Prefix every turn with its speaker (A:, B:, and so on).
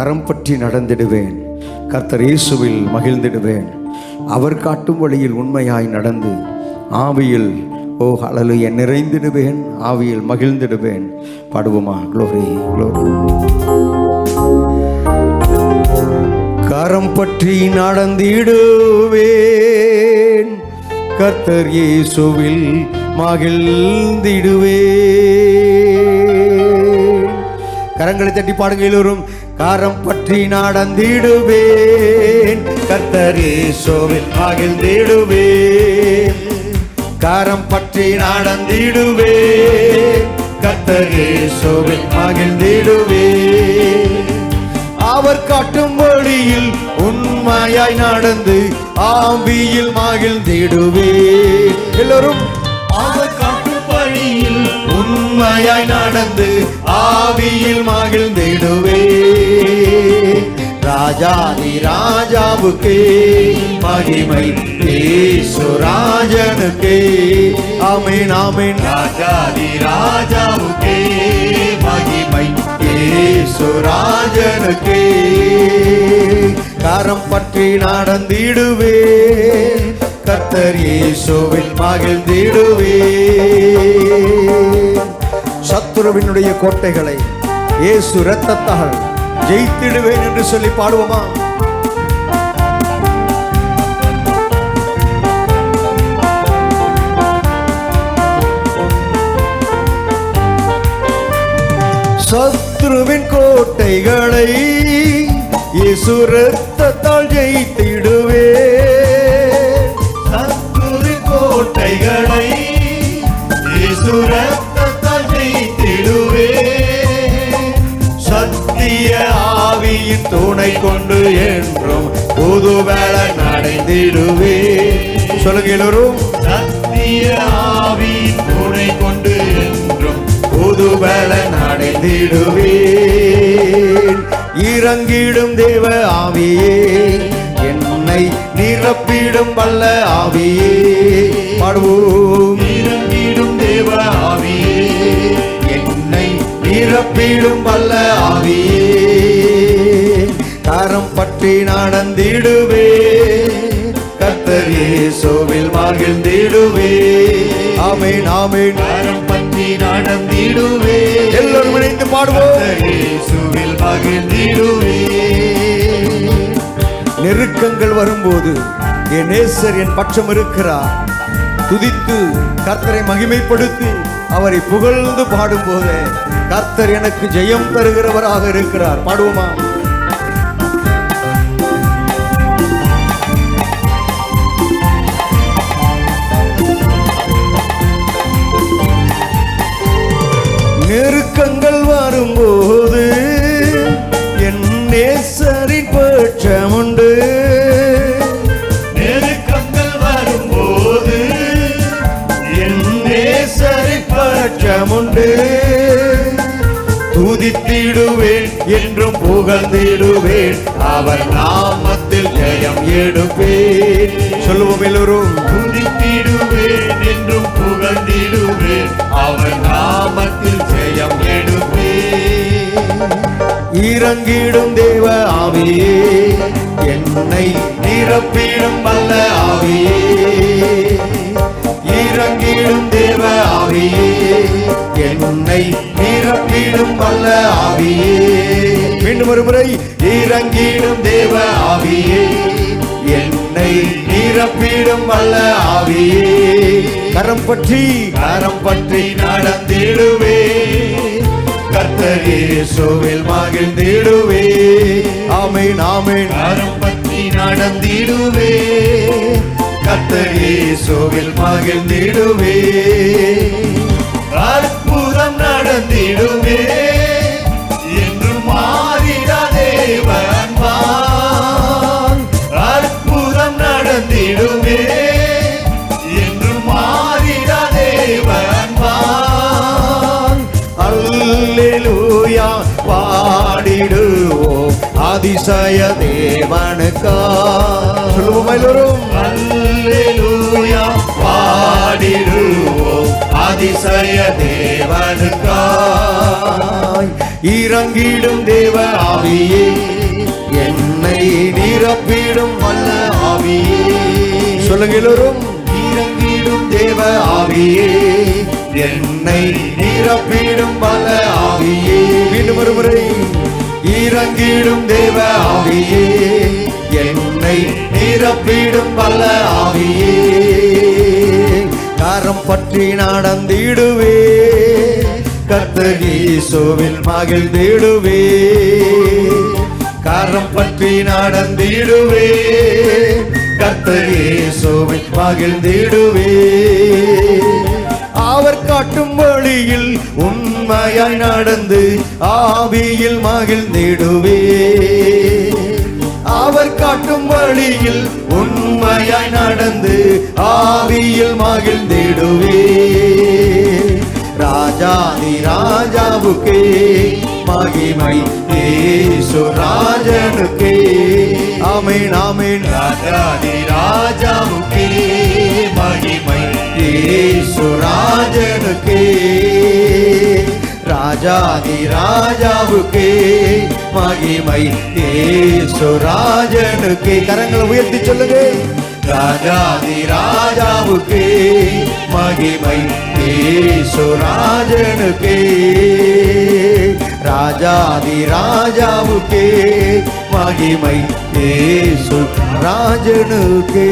A: கரம் பற்றி நடந்திடுவேன். கர்த்தர் இயேசுவில் மகிழ்ந்திடுவேன். அவர் காட்டும் வழியில் உண்மையாய் நடந்து ஆவியில் ஓ அழலுய நிறைந்திடுவேன். ஆவியில் மகிழ்ந்திடுவேன். பாடுவோமா? குளோரி குளோரி கரம் பற்றி நடந்திடுவேன். கர்த்தர் இயேசுவில் மகிழ்ந்திடுவேன். கரங்களை தட்டி பாடுங்க எல்லோரும். கரம் பற்றி நடந்திடுவேன் கர்த்தர் இயேசுவில் மகிழ்ந்திடுவேன். கரம் பற்றி நடந்திடுவேன் கர்த்தர் இயேசுவில் மகிழ்ந்திடுவேன். அவர் காட்டும் வழியில் உண்மையாய் நடந்து ஆவியில் மகிழ்ந்திடுவேன். எல்லோரும் உண்மையாய் நடந்து ஆவியில் மகிழ்ந்திடுவே. ராஜாதி ராஜாவுக்கே மகிமை ராஜனுக்கே. ஆமென் ஆமென். ராஜாதி ராஜாவுக்கே மகிமை ராஜனுக்கே. கரம் பற்றி நடந்திடுவே. கர்த்தர் இயேசுவில் மகிழ்ந்திடுவே. சத்துருவினுடைய கோட்டைகளை இயேசு இரத்தத்தால் ஜெயித்திடுவேன் என்று சொல்லி பாடுவோமா சத்ருவின் கோட்டைகளை இயேசு ரத்தத்தால் ஜெயித்திடுவே சத்ருவின் கோட்டைகளை இயேசு ரத்த கொண்டு என்றும் புது வேலை நடைந்திடுவே சொல்லுங்க எல்லோரும் சத்திய ஆவியின் துணை கொண்டு என்றும் புது பலன் அடைந்திடுவேன் இறங்கிடும் தேவ ஆவியே என்னை நிரப்பிடும் வல்ல ஆவியே. பாடுவோம். பற்றி நடந்திடுவே கர்த்தர் இயேசுவில் மகிழ்ந்திடுவே ஆமென் ஆமென். கரம் பற்றி நடந்திடுவே எல்லோரும் இணைந்து பாடுவோம். இயேசுவில் மகிழ்ந்திடுவே நெருக்கங்கள் வரும்போது என் நேசர் என் பட்சம் இருக்கிறார். துதித்து கர்த்தரை மகிமைப்படுத்தி அவரை புகழ்ந்து பாடும்போது கர்த்தர் எனக்கு ஜெயம் தருகிறவராக இருக்கிறார். பாடுவோமா? பட்சமுண்டு துதித்திடுவேன் என்றும் புகழ்ந்திடுவேன். அவர் நாமத்தில் ஜெயம் எடுப்பேன். சொல்லுவோம் எல்லோரும் துதித்திடுவேன் என்றும் புகழ்ந்திடுவேன். அவர் நாமத்தில் ஜெயம் எடுப்பேன். இறங்கிடும் தேவ ஆவியே என்னை நிரப்பிடும் வல்ல ஆவியே. நிரப்பிடும் தேவ ஆவியே என்னை நிரப்பிடும் வல்ல ஆவியே. மீண்டும் ஒரு முறை இறங்கிடும் தேவ ஆவியே என்னை நிரப்பிடும் வல்ல ஆவியே. கரம் பற்றி கரம் பற்றி நடந்திடுவே. கர்த்தரே சோவில் மகிழ்ந்திடுவே. ஆமென் ஆமென். கரம் பற்றி நடந்திடுவே. கர்த்தர் இயேசுவில் மகிழ்ந்திடுவே அற்புதம் நடந்திடுவே அதிசய தேவனுக்கா சொல்லுவோம் எல்லோரும் அல்லேலூயா பாடிடுவோம் அதிசய தேவனுக்காய் இறங்கிடும் தேவ ஆவியே என்னை நிரப்பிடும் வல்ல ஆவியே.
B: சொல்லுங்க எல்லோரும்.
A: இறங்கிடும் தேவ ஆவியே என்னை நிரப்பிடும் பல ஆவியே.
B: மீண்டும் ஒருமுறை.
A: இறங்கிடும் தேவ நிரப்பிடும் பல ஆவியே
B: காரம் பற்றி நடந்திடுவே
A: கத்தகீசோவில் மகிழ்ந்திடுவே கரம் பற்றி நடந்திடுவே கர்த்தர் மகிழ்ந்திடுவே
B: அவர் காட்டும் வழியில்
A: உண்மையாய் நடந்து ஆவியில் மகிழ்ந்திடுவே அவர் காட்டும் வழியில் உண்மையாய் நடந்து ஆவியில் மகிழ்ந்திடுவே. ராஜாதி ராஜாவுக்கே மகிமை ஏசு ராஜனுக்கே.
B: ஆமேன் ஆமேன்.
A: ராஜாதி ராஜாவுக்கே மகிமை ஏசு ராஜனுக்கே. ராஜாதி ராஜாவுக்கே மகிமை ஏசு ராஜனுக்கே
B: கரங்களை உயர்த்தி சொல்லுங்க.
A: ராஜாதி ராஜாவுக்கு மகிமை ராஜனுக்கு ராஜாதி ராஜாவுக்கு மகிமை ஏசு ராஜனுக்கே